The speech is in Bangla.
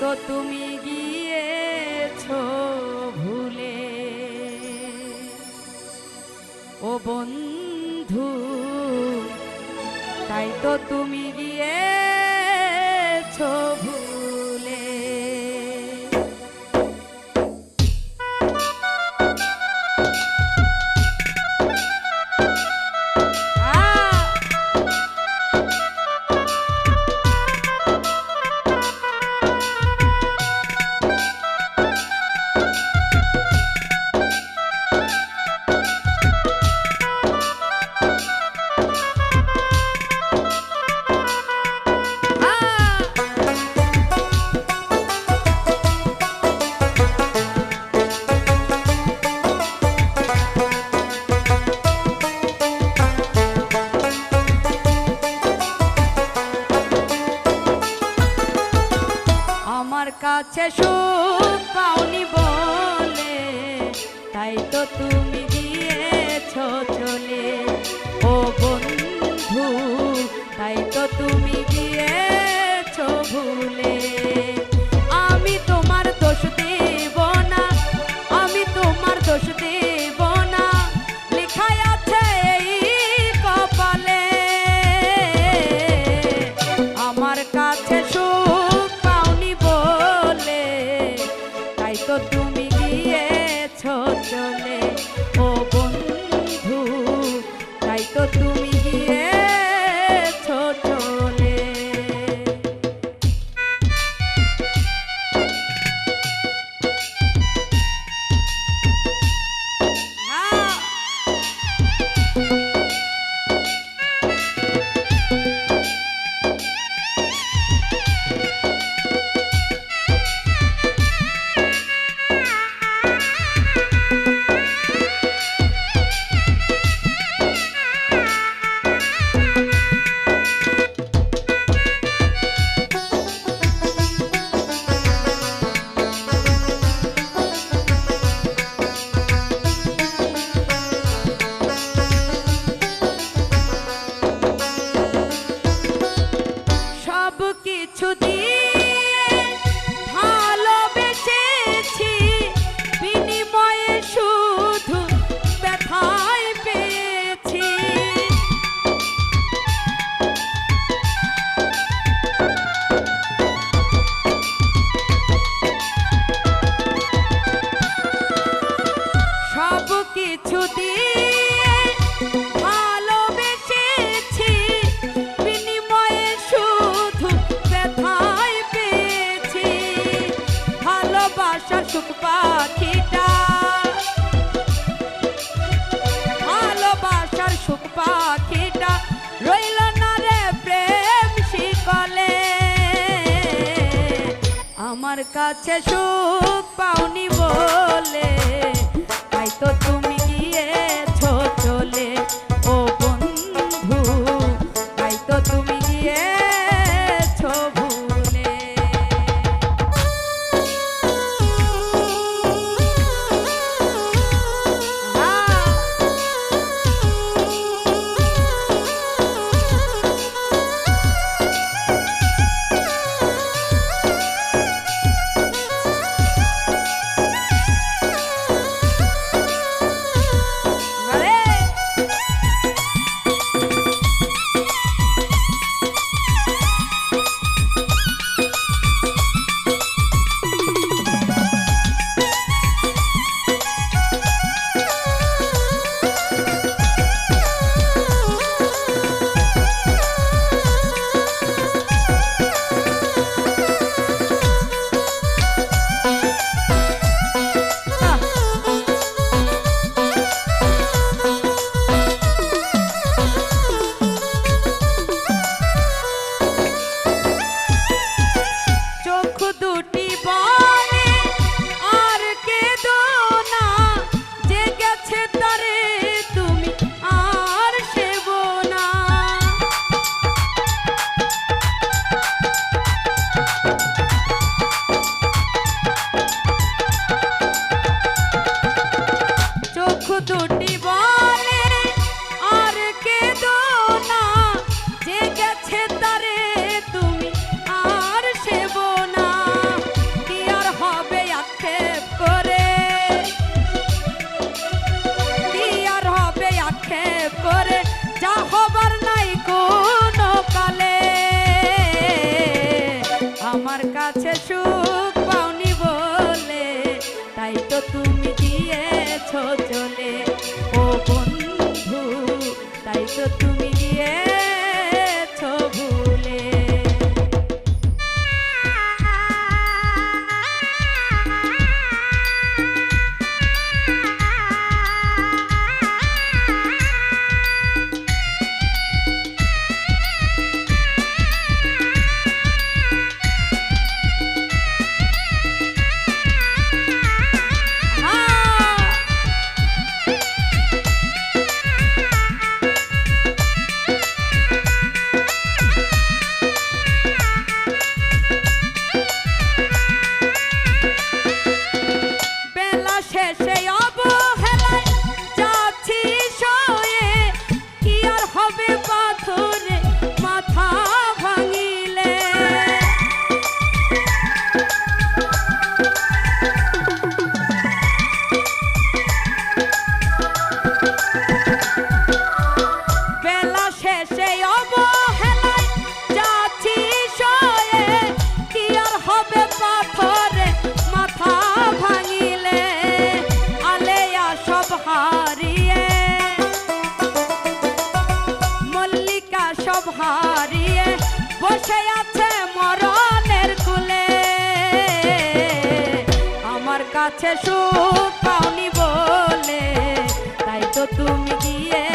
তো তুমি গিয়েছো ভুলে। ও বন্ধু তাই তো তুমি গিয়েছো ভুলে। আছে সুখ পাওনি বলে, তাই তো তুমি দিয়েছ চলে। ও বন্ধু, তাই তো তুমি দিয়েছ ভুলে। কাছে সুখ পাওনি বলে তাই তো তুমি চলে ও বন্ধু তাই তো তুমি গিয়েছো। শেষে অবহেলায় যাচ্ছি শোয়ে কি আর হবে পাথরে মাথা ভাঙিলে? আলেয়া সব হারিয়ে। মল্লিকা সব হারিয়ে বসে আছে মরণের কুলে। আমার কাছে সুখ পাওনি বলে, তাই তো তুমি গিয়েছো